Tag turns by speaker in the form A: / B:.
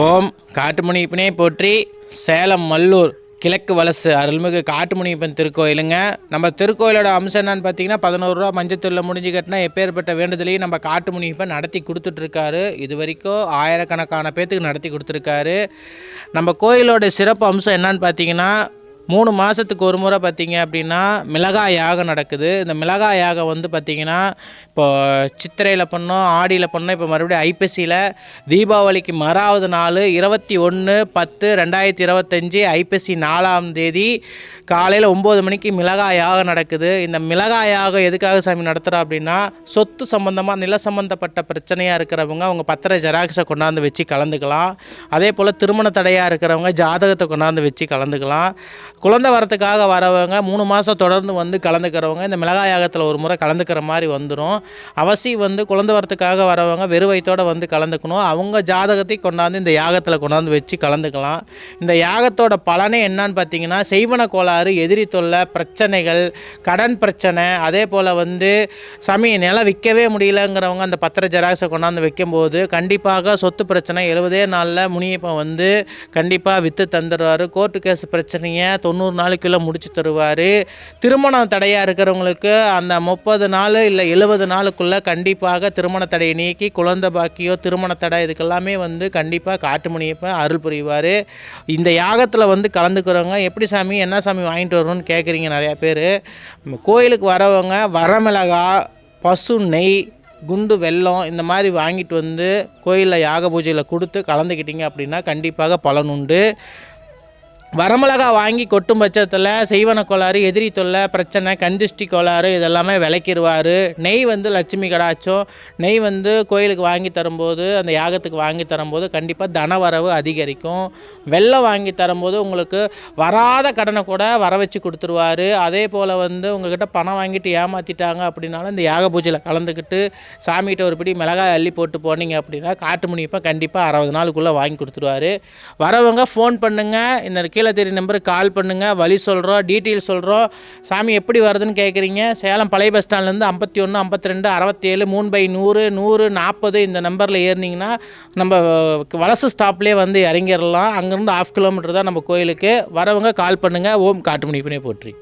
A: ஓம் காட்டுமணிப்பனே போற்றி சேலம் மல்லூர் கிழக்கு வலசு அருள்மிகு காட்டுமணிப்பன் திருக்கோயிலுங்க. நம்ம திருக்கோயிலோட அம்சம் என்னன்னு பார்த்தீங்கன்னா பதினோருவா மஞ்சத்தூரில் முடிஞ்சு கட்டினா எப்பேற்பட்ட வேண்டுதலையும் நம்ம காட்டுமணிப்பன் நடத்தி கொடுத்துட்ருக்காரு. இது வரைக்கும் ஆயிரக்கணக்கான பேத்துக்கு நடத்தி கொடுத்துருக்காரு. நம்ம கோயிலோட சிறப்பு அம்சம் என்னன்னு பார்த்தீங்கன்னா மூணு மாதத்துக்கு ஒரு முறை பார்த்திங்க அப்படின்னா மிளகாய் யாகம் நடக்குது. இந்த மிளகாய் யாகம் வந்து பார்த்திங்கன்னா இப்போ சித்திரையில் பண்ணோம் ஆடியில் பண்ணோம் இப்போ மறுபடியும் ஐப்பசியில் தீபாவளிக்கு மறாவது நாள் இருபத்தி ஒன்று பத்து ரெண்டாயிரத்தி இருபத்தஞ்சி ஐப்பசி நாலாம் தேதி காலையில் ஒம்பது மணிக்கு மிளகாய் யாகம் நடக்குது. இந்த மிளகாய் யாகம் எதுக்காக சாமி நடத்துகிறோம் அப்படின்னா சொத்து சம்மந்தமாக நில சம்மந்தப்பட்ட பிரச்சனையாக இருக்கிறவங்க அவங்க பத்திர ஜெராக்ஸை கொண்டாந்து வச்சு கலந்துக்கலாம். அதே போல் திருமண தடையாக இருக்கிறவங்க ஜாதகத்தை கொண்டாந்து வச்சு கலந்துக்கலாம். குழந்தை வரத்துக்காக வரவங்க மூணு மாதம் தொடர்ந்து வந்து கலந்துக்கிறவங்க இந்த மிளகாய் யாகத்தில் ஒரு முறை கலந்துக்கிற மாதிரி வந்துடும் அவசியம் வந்து குழந்தை வரத்துக்காக வரவங்க வெறுவைத்தோடு வந்து கலந்துக்கணும். அவங்க ஜாதகத்தை கொண்டாந்து இந்த யாகத்தில் கொண்டாந்து வச்சு கலந்துக்கலாம். இந்த யாகத்தோட பலனே என்னன்னு பார்த்தீங்கன்னா செய்வன கோளாறு எதிரி தொல்லை பிரச்சனைகள் கடன் பிரச்சனை அதே போல் வந்து சாமி நிலம் விற்கவே முடியலங்கிறவங்க அந்த பத்திர ஜெராக்ஸை கொண்டாந்து வைக்கும்போது கண்டிப்பாக சொத்து பிரச்சனை எழுபதே நாளில் முனியப்பன் வந்து கண்டிப்பாக விற்று தந்துடுவார் கோர்ட்டு கேஸ் பிரச்சனையை தொண்ணூறு நாளுக்குள்ளே முடிச்சு தருவார். திருமணம் தடையாக இருக்கிறவங்களுக்கு அந்த முப்பது நாள் இல்லை எழுபது நாளுக்குள்ளே கண்டிப்பாக திருமண தடையை நீக்கி குழந்தை பாக்கியோ திருமண தடை இதுக்கெல்லாமே வந்து கண்டிப்பாக காட்டு அருள் புரிவார். இந்த யாகத்தில் வந்து கலந்துக்கிறவங்க எப்படி சாமி என்ன சாமி வாங்கிட்டு வரணும்னு கேட்குறீங்க நிறையா பேர். கோயிலுக்கு வரவங்க வரமிளகா பசு நெய் குண்டு வெல்லம் இந்த மாதிரி வாங்கிட்டு வந்து கோயிலில் யாக பூஜையில் கொடுத்து கலந்துக்கிட்டீங்க அப்படின்னா கண்டிப்பாக பலனுண்டு வரமிளகா வாங்கி கொட்டும் பட்சத்தில் செய்வன கோளாறு எதிரி தொல்லை பிரச்சனை கந்திஷ்டி கோளாறு இதெல்லாமே விளக்கிடுவார் நெய் வந்து லட்சுமி கடாச்சும் நெய் வந்து கோயிலுக்கு வாங்கி தரும்போது அந்த யாகத்துக்கு வாங்கி தரும்போது கண்டிப்பாக தனவரவு அதிகரிக்கும். வெள்ளம் வாங்கி தரும்போது உங்களுக்கு வராத கடனை கூட வர வச்சு கொடுத்துருவாரு. அதே போல் வந்து உங்ககிட்ட பணம் வாங்கிட்டு ஏமாற்றிட்டாங்க அப்படின்னாலும் இந்த யாக பூஜையில் கலந்துக்கிட்டு சாமிகிட்ட ஒரு பிடி மிளகாய் அள்ளி போட்டு போனீங்க அப்படின்னா காட்டு முனிப்போ கண்டிப்பாக அறுபது நாளுக்குள்ளே வாங்கி கொடுத்துருவாரு. வரவங்க ஃபோன் பண்ணுங்கள் இந்த கீழே தெரிய நம்பருக்கு கால் பண்ணுங்கள் வழி சொல்கிறோம் டீட்டெயில் சொல்கிறோம் சாமி எப்படி வருதுன்னு கேட்குறீங்க சேலம் பழைய பஸ் ஸ்டாண்ட்லேருந்து ஐம்பத்தி ஒன்று ஐம்பத்தி ரெண்டு அறுபத்தேழு மூணு பை நூறு நூறு நாற்பது இந்த நம்பரில் ஏறினீங்கன்னா நம்ம வலசு ஸ்டாப்லேயே வந்து இறங்கிடலாம். அங்கேருந்து ஆஃப் கிலோமீட்டர் தான் நம்ம கோயிலுக்கு. வரவங்க கால் பண்ணுங்கள் ஓம் காட்டுமணி போற்றி.